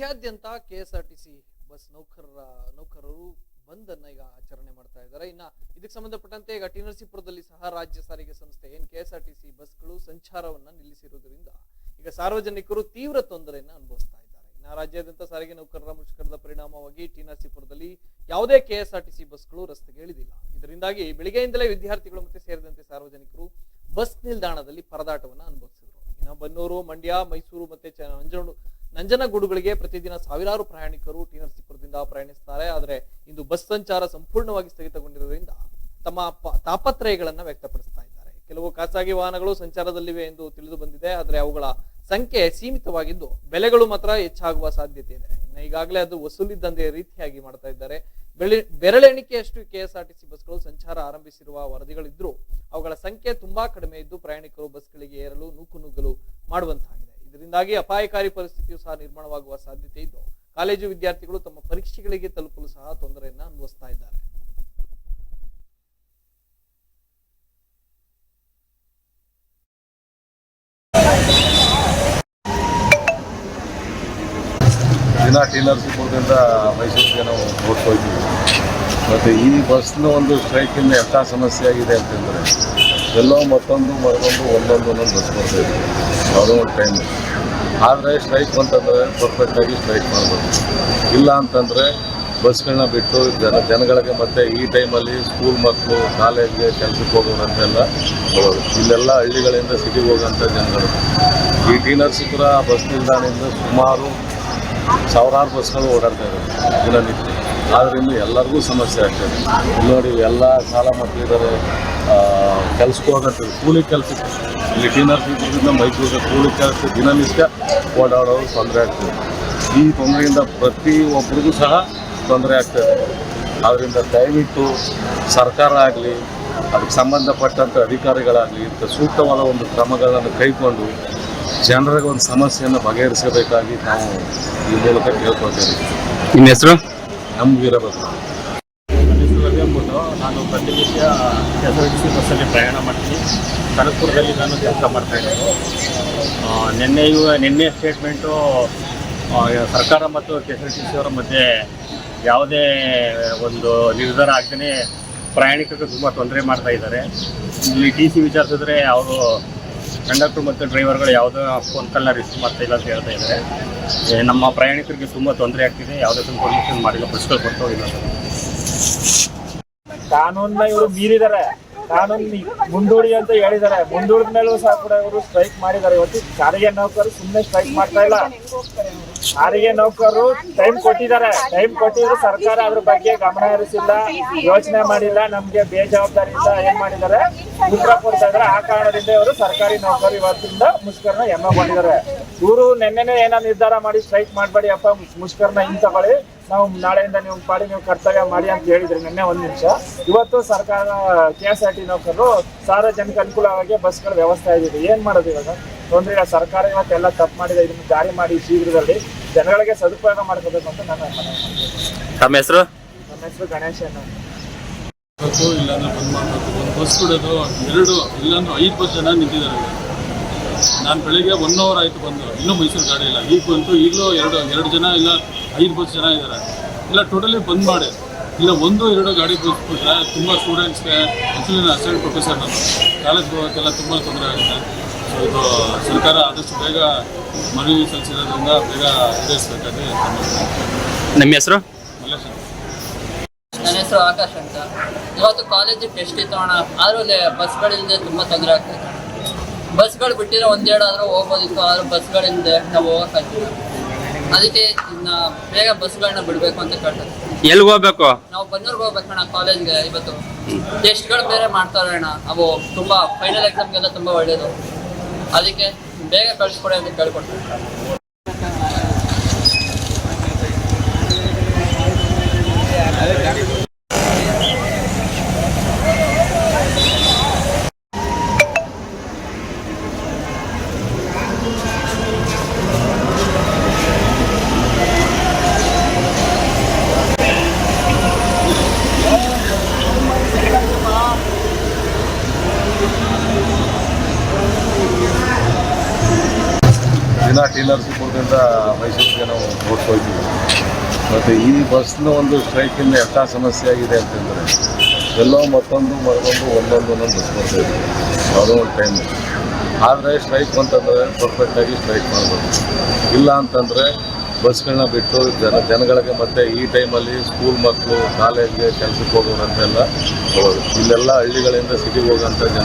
ರಾಜ್ಯಾದ್ಯಂತ KSRTC bus ನೌಕರರ, ನೌಕರರು ಬಂದ್ ಅನ್ನ ಈಗ ಆಚರಣೆ ಮಾಡ್ತಾ ಇದ್ದಾರೆ. ಇನ್ನ ಇದಕ್ಕೆ ಸಂಬಂಧಪಟ್ಟಂತೆ ಈಗ ಟಿ ನರಸೀಪುರದಲ್ಲಿ ಸಹ ರಾಜ್ಯ ಸಾರಿಗೆ ಸಂಸ್ಥೆ ಏನ್ ಕೆಎಸ್ಆರ್ಟಿಸಿ ಬಸ್ಗಳು ಸಂಚಾರವನ್ನ ನಿಲ್ಲಿಸಿರುವುದರಿಂದ ಈಗ ಸಾರ್ವಜನಿಕರು ತೀವ್ರ ತೊಂದರೆಯನ್ನ ಅನುಭವಿಸ್ತಾ ಇದ್ದಾರೆ. ಇನ್ನ ರಾಜ್ಯಾದ್ಯಂತ ಸಾರಿಗೆ ನೌಕರರ ಮುಷ್ಕರದ ಪರಿಣಾಮವಾಗಿ ಟಿ ನರಸೀಪುರದಲ್ಲಿ ಯಾವುದೇ ಕೆಎಸ್ಆರ್ಟಿಸಿ ಬಸ್ಗಳು ರಸ್ತೆಗೆ ಇಳಿದಿಲ್ಲ. ಇದರಿಂದಾಗಿ ಬೆಳಿಗ್ಗೆಯಿಂದಲೇ ವಿದ್ಯಾರ್ಥಿಗಳು ಮತ್ತೆ ಸೇರಿದಂತೆ ಸಾರ್ವಜನಿಕರು ಬಸ್ ನಿಲ್ದಾಣದಲ್ಲಿ ಪರದಾಟವನ್ನ ಅನುಭವಿಸಿದರು. ಇನ್ನು ಬನ್ನೂರು, ಮಂಡ್ಯ, ಮೈಸೂರು ಮತ್ತೆ ನಂಜನಗೂಡು ನಂಜನಗೂಡುಗಳಿಗೆ ಪ್ರತಿದಿನ ಸಾವಿರಾರು ಪ್ರಯಾಣಿಕರು ಟಿ ನರಸೀಪುರದಿಂದ ಪ್ರಯಾಣಿಸುತ್ತಾರೆ ಆದರೆ ಇಂದು ಬಸ್ ಸಂಚಾರ ಸಂಪೂರ್ಣವಾಗಿ ಸ್ಥಗಿತಗೊಂಡಿರುವುದರಿಂದ ತಮ್ಮ ತಾಪತ್ರಯಗಳನ್ನು ವ್ಯಕ್ತಪಡಿಸ್ತಾ ಇದ್ದಾರೆ. ಕೆಲವು ಖಾಸಗಿ ವಾಹನಗಳು ಸಂಚಾರದಲ್ಲಿವೆ ಎಂದು ತಿಳಿದು ಬಂದಿದೆ. ಆದರೆ ಅವುಗಳ ಸಂಖ್ಯೆ ಸೀಮಿತವಾಗಿದ್ದು ಬೆಲೆಗಳು ಮಾತ್ರ ಹೆಚ್ಚಾಗುವ ಸಾಧ್ಯತೆ ಇದೆ. ಇನ್ನು ಈಗಾಗಲೇ ಅದು ವಸೂಲಿದ್ದಂತೆ ರೀತಿಯಾಗಿ ಮಾಡ್ತಾ ಇದ್ದಾರೆ. ಬೆಳೆ ಬೆರಳೆಣಿಕೆಯಷ್ಟು ಕೆಎಸ್ಆರ್ಟಿಸಿ ಬಸ್ಗಳು ಸಂಚಾರ ಆರಂಭಿಸಿರುವ ವರದಿಗಳಿದ್ದರೂ ಅವುಗಳ ಸಂಖ್ಯೆ ತುಂಬಾ ಕಡಿಮೆ ಇದ್ದು ಪ್ರಯಾಣಿಕರು ಬಸ್ಗಳಿಗೆ ಏರಲು ನೂಕು ನುಗ್ಗಲು ಮಾಡುವಂತಾಗಿದೆ. ಇದರಿಂದಾಗಿ ಅಪಾಯಕಾರಿ ಪರಿಸ್ಥಿತಿಯು ಸಹ ನಿರ್ಮಾಣವಾಗುವ ಸಾಧ್ಯತೆ ಇದ್ದು, ಕಾಲೇಜು ವಿದ್ಯಾರ್ಥಿಗಳು ತಮ್ಮ ಪರೀಕ್ಷೆಗಳಿಗೆ ತಲುಪಲು ಸಹ ತೊಂದರೆಯನ್ನ ಅನುಭವಿಸ್ತಾ ಇದ್ದಾರೆ. ದಿನ ಟಿ ನರಸೀಪುರದಿಂದ ಮೈಸೂರಿಗೆ ನಾವು ನೋಡ್ತಾ ಇದ್ದೀವಿ. ಮತ್ತು ಈ ಬಸ್ನ ಒಂದು ಸ್ಟ್ರೈಕಿಂದ ಎಂಥ ಸಮಸ್ಯೆ ಆಗಿದೆ ಅಂತಂದರೆ ಎಲ್ಲೋ ಮತ್ತೊಂದು ಮರೊಂದು ಒಂದೊಂದು ಒಂದೊಂದು ಬಸ್ ಬರ್ತಾ ಇದೆ. ಯಾವುದೋ ಒಂದು ಟೈಮ್ ಆದರೆ ಸ್ಟ್ರೈಕ್ ಅಂತಂದರೆ ಪರ್ಫೆಕ್ಟಾಗಿ ಸ್ಟ್ರೈಕ್ ಮಾಡಬೇಕು ಇಲ್ಲ ಅಂತಂದರೆ ಬಸ್ಗಳನ್ನ ಬಿಟ್ಟು ಜನ ಜನಗಳಿಗೆ ಮತ್ತೆ ಈ ಟೈಮಲ್ಲಿ ಸ್ಕೂಲ್ ಮಕ್ಕಳು ಕಾಲೇಜ್ಗೆ ಕೆಲಸಕ್ಕೆ ಹೋಗೋರಂತೆಲ್ಲ ಹೋಗೋದು. ಇಲ್ಲೆಲ್ಲ ಹಳ್ಳಿಗಳಿಂದ ಸಿಟಿಗೆ ಹೋಗೋಂಥ ಜನಗಳು. ಈ ಟಿ ನರಸೀಪುರ ಬಸ್ ನಿಲ್ದಾಣದಿಂದ ಸುಮಾರು ಸಾವಿರಾರು ಬಸ್ಗಳು ಓಡಾಡ್ತಾ ಇದ್ದಾರೆ ದಿನನಿತ್ಯ. ಆದ್ದರಿಂದ ಎಲ್ಲರಿಗೂ ಸಮಸ್ಯೆ ಆಗ್ತದೆ ನೋಡಿ ಎಲ್ಲ ಶಾಲಾ ಮಕ್ಕಳಿದ್ದಾರೆ ಕೆಲಸಕ್ಕೆ ಹೋಗಂತ ಕೂಲಿ ಕೆಲಸಕ್ಕೆ. ಇಲ್ಲಿ ಟಿ ನರಸೀಪುರದಿಂದ ಮೈಸೂರಿಗೆ ಕೂಲಿ ಕೆಲಸ ದಿನನಿತ್ಯ ಓಡಾಡೋರು ತೊಂದರೆ ಆಗ್ತದೆ. ಈ ತೊಂದರೆಯಿಂದ ಪ್ರತಿಯೊಬ್ಬರಿಗೂ ಸಹ ತೊಂದರೆ ಆಗ್ತದೆ. ಆದ್ದರಿಂದ ದಯವಿಟ್ಟು ಸರ್ಕಾರ ಆಗಲಿ ಅದಕ್ಕೆ ಸಂಬಂಧಪಟ್ಟಂಥ ಅಧಿಕಾರಿಗಳಾಗಲಿ ಇಂಥ ಸೂಕ್ತವಾದ ಒಂದು ಕ್ರಮಗಳನ್ನು ಕೈಗೊಂಡು ಜನರಿಗೆ ಒಂದು ಸಮಸ್ಯೆಯನ್ನು ಬಗೆಹರಿಸಬೇಕಾಗಿ ನಾವು ಈ ಮೂಲಕ ಕೇಳ್ಕೊಳ್ತೇವೆ. ನಿಮ್ಮ ಹೆಸರು? ನಮ್ಮ ಹೆಸರು ರವಿ ನಾನು ಪ್ರತಿನಿತ್ಯ ಎಸ್ ಆರ್ ಟಿ ಸಿ ಬಸ್ಸಲ್ಲಿ ಪ್ರಯಾಣ ಮಾಡ್ತೀನಿ. ಕನಕಪುರದಲ್ಲಿ ನಾನು ಕೆಲಸ ಮಾಡ್ತಾ ನಿನ್ನೆಯೂ ನಿನ್ನೆ ಸ್ಟೇಟ್ಮೆಂಟು ಸರ್ಕಾರ ಮತ್ತು ಕೆ ಎಸ್ ಟಿ ಸಿ ಅವರ ಮಧ್ಯೆ ಯಾವುದೇ ಒಂದು ನಿರ್ಧಾರ ಆಗದೇ ಪ್ರಯಾಣಿಕರಿಗೆ ತುಂಬ ತೊಂದರೆ ಮಾಡ್ತಾ ಇದ್ದಾರೆ. ಇಲ್ಲಿ ಟಿ ಸಿ ವಿಚಾರಿಸಿದ್ರೆ ಅವರು ಕಂಡಕ್ಟರ್ ಮತ್ತು ಡ್ರೈವರ್ಗಳು ಯಾವುದೋ ಫೋನ್ ಕಾಲ್ನ ರಿಸೀವ್ ಮಾಡ್ತಾ ಇಲ್ಲ ಅಂತ ಹೇಳ್ತಾ ಇದ್ದಾರೆ. ನಮ್ಮ ಪ್ರಯಾಣಿಕರಿಗೆ ತುಂಬ ತೊಂದರೆ ಆಗ್ತಿದೆ. ಯಾವುದೇ ಇನ್ಫಾರ್ಮೇಷನ್ ಮಾಡಿಲ್ಲ ಬಸ್ಗಳು ಬರ್ತಾವಿಲ್ಲ ಸರ್ ಕಾನೂನ್ನ ಇವರು ಮೀರಿದ್ದಾರೆ ಕಾನೂನು ಮುಂದೂಡಿ ಅಂತ ಹೇಳಿದ್ದಾರೆ ಮುಂದೂಡಿದ ಮೇಲೂ ಸಹ ಕೂಡ ಇವರು ಸ್ಟ್ರೈಕ್ ಮಾಡಿದ್ದಾರೆ ಇವತ್ತು ಸಾರಿಗೆ ನೌಕರರು ಸುಮ್ಮನೆ ಸ್ಟ್ರೈಕ್ ಮಾಡ್ತಾ ಇಲ್ಲ. ಸಾರಿಗೆ ನೌಕರರು ಟೈಮ್ ಕೊಟ್ಟಿದ್ದಾರೆ. ಟೈಮ್ ಕೊಟ್ಟಿದ್ರು ಸರ್ಕಾರ ಅದ್ರ ಬಗ್ಗೆ ಗಮನ ಹರಿಸಿಲ್ಲ. ಯೋಚನೆ ಮಾಡಿಲ್ಲ. ನಮ್ಗೆ ಬೇಜವಾಬ್ದಾರಿಯಿಂದ ಏನ್ ಮಾಡಿದ್ದಾರೆ? ಉತ್ತರ ಕೊಡ್ತಾ ಇದಾರೆ ಆ ಕಾರಣದಿಂದ ಇವರು ಸರ್ಕಾರಿ ನೌಕರರು ಇವತ್ತಿಂದ ಮುಷ್ಕರನ ಎಮ್ಮ ಮಾಡಿದ್ದಾರೆ ಇವರು ನಿನ್ನೆನೆ ಏನೋ ನಿರ್ಧಾರ ಮಾಡಿ ಸ್ಟ್ರೈಕ್ ಮಾಡಬೇಡಿ ಅಪ್ಪ. ಮುಷ್ಕರನ ಹಿಂಗ್ ನಾವು ನಾಳೆಯಿಂದ ನೀವು ಪಾಡಿ ನೀವು ಕರ್ತವ್ಯ ಮಾಡಿ ಅಂತ ಹೇಳಿದ್ರಿ ನಿನ್ನೆ ಒಂದು ನಿಮಿಷ. ಇವತ್ತು ಸರ್ಕಾರ ಕೆ ಎಸ್ ಆರ್ ಟಿ ನೌಕರರು ಸಾರ್ವಜನಿಕ ಅನುಕೂಲವಾಗಿ ಬಸ್ಗಳ ವ್ಯವಸ್ಥೆ ಆಗಿದೆ. ಏನ್ ಮಾಡೋದು ಇವಾಗ? ತೊಂದರೆ ಇಲ್ಲ. ಸರ್ಕಾರ ಇವತ್ತೆಲ್ಲ ತಪ್ಪು ಮಾಡಿದೆ. ಇದನ್ನು ಜಾರಿ ಮಾಡಿ ಶೀಘ್ರದಲ್ಲಿ ಜನಗಳಿಗೆ ಸದುಪಯೋಗ ಮಾಡ್ಕೋಬೇಕು ಅಂತ ನನ್ನ ಮನವಿ ಮಾಡ್ತೀನಿ. ತಮ್ಮ ಹೆಸರು? ನನ್ನ ಹೆಸರು ಗಣೇಶ್ ಮಾಡಬೇಕು ಇಲ್ಲಾಂದ್ರೆ ಬಂದ್ ಮಾಡಬೇಕು. ಒಂದು ಬಸ್ ಬಿಡೋದು ಎರಡು ಇಲ್ಲಾಂದ್ರೆ ಐದು ಬಸ್ ಜನ ನಿಂತಿದ್ದಾರೆ. ನಾನು ಬೆಳಿಗ್ಗೆ ಒನ್ ಅವರ್ ಆಯಿತು ಬಂದು. ಇನ್ನೂ ಮೈಸೂರು ಗಾಡಿ ಇಲ್ಲ. ಈಗ ಬಂತು ಈಗಲೂ ಎರಡು ಎರಡು ಜನ ಇಲ್ಲ. ಐದು ಬಸ್ ಜನ ಇದ್ದಾರೆ ಇಲ್ಲ ಟೋಟಲಿ ಬಂದ್ ಮಾಡಿ. ಇಲ್ಲ ಒಂದು ಎರಡು ಗಾಡಿ ಬಸ್ ಬಿಟ್ರೆ ತುಂಬ ಸ್ಟೂಡೆಂಟ್ಸ್ಗೆ ಆ್ಯಕ್ಚುಲಿ ನಾನು ಅಸಿಸ್ಟೆಂಟ್ ಪ್ರೊಫೆಸರ್ ನಾನು. ಕಾಲೇಜ್ ಹೋಗೋಕ್ಕೆಲ್ಲ ತುಂಬ ತೊಂದರೆ ಆಗುತ್ತೆ. ಸೊ ಇದು ಸರ್ಕಾರ ಆದಷ್ಟು ಬೇಗ ಮನವಿ ಸಲ್ಲಿಸಿರೋದ್ರಿಂದ ಬೇಗ ಈಡೇರಿಸಬೇಕಾಗಿ ನಮ್ಮ ಹೆಸರು? ಮಲ್ಲೇಶ್. ನನ್ನ ಹೆಸರು ಆಕಾಶ್ ಅಂತ. ಇವತ್ತು ಕಾಲೇಜಿಗೆ ಟೆಸ್ಟ್ ಇತ್ತು ಅಣ್ಣ. ಆದ್ರೂ ಅಲ್ಲಿ ಬಸ್ಗಳಿಲ್ಲದೆ ತುಂಬ ತೊಂದರೆ ಆಗ್ತದೆ ಬಸ್ಗಳು ಬಿಟ್ಟಿರೋ ಒಂದೆರಡು ಆದರೂ ಹೋಗ್ಬೋದಿತ್ತು ಆದರೂ ಬಸ್ಗಳಿಂದ ನಾವು ಹೋಗೋಕ್ಕಾಗ್ತಿಲ್ಲ. ಅದಕ್ಕೆ ಇನ್ನ ಬೇಗ ಬಸ್ಗಳನ್ನ ಬಿಡ್ಬೇಕು ಅಂತ ಕೇಳ್ತಾರೆ. ಎಲ್ಲಿ ಹೋಗ್ಬೇಕು? ನಾವು ಬನ್ನೂರ್ಗೆ ಹೋಗ್ಬೇಕಣ್ಣ ಕಾಲೇಜ್ಗೆ ಇವತ್ತು. ಟೆಸ್ಟ್ಗಳು ಬೇರೆ ಮಾಡ್ತಾರೆ ಅಣ್ಣ. ಅವು ತುಂಬಾ ಫೈನಲ್ ಎಕ್ಸಾಮ್ಗೆಲ್ಲ ತುಂಬಾ ಒಳ್ಳೇದು. ಅದಕ್ಕೆ ಬೇಗ ಕಳ್ಸಿಕೊಡಿ ಅಂತ ಕೇಳ್ಕೊಡ್ತೀನಿ ದಿನ ಟೀಲರ್ಸ್ ನರಸೀಪುರದಿಂದ ಮೈಸೂರಿಗೆ ನಾವು ನೋಡ್ಕೊಳ್ತೀವಿ ಮತ್ತು ಈ ಬಸ್ನ ಒಂದು ಸ್ಟ್ರೈಕಿಂದ ಎಂಥ ಸಮಸ್ಯೆ ಆಗಿದೆ ಅಂತಂದರೆ, ಎಲ್ಲೋ ಮತ್ತೊಂದು ಮರದೊಂದು ಒಂದೊಂದು ಒಂದೊಂದು ಬಸ್ ಬರ್ತಾ ಇದೆ. ಒಂದು ಟೈಮ್ ಆದರೆ ಸ್ಟ್ರೈಕ್ ಅಂತಂದರೆ ಪರ್ಫೆಕ್ಟಾಗಿ ಸ್ಟ್ರೈಕ್ ಮಾಡಬೇಕು ಇಲ್ಲ ಅಂತಂದರೆ ಬಸ್ಗಳನ್ನ ಬಿಟ್ಟು ಜನ, ಜನಗಳಿಗೆ ಮತ್ತೆ ಈ ಟೈಮಲ್ಲಿ ಸ್ಕೂಲ್ ಮಕ್ಕಳು ಕಾಲೇಜ್ಗೆ ಕೆಲಸಕ್ಕೆ ಹೋಗೋರಂತೆಲ್ಲ ಹೋಗೋದು ಇಲ್ಲೆಲ್ಲ ಹಳ್ಳಿಗಳಿಂದ ಸಿಟಿಗೆ ಹೋಗೋಂಥ ಜನ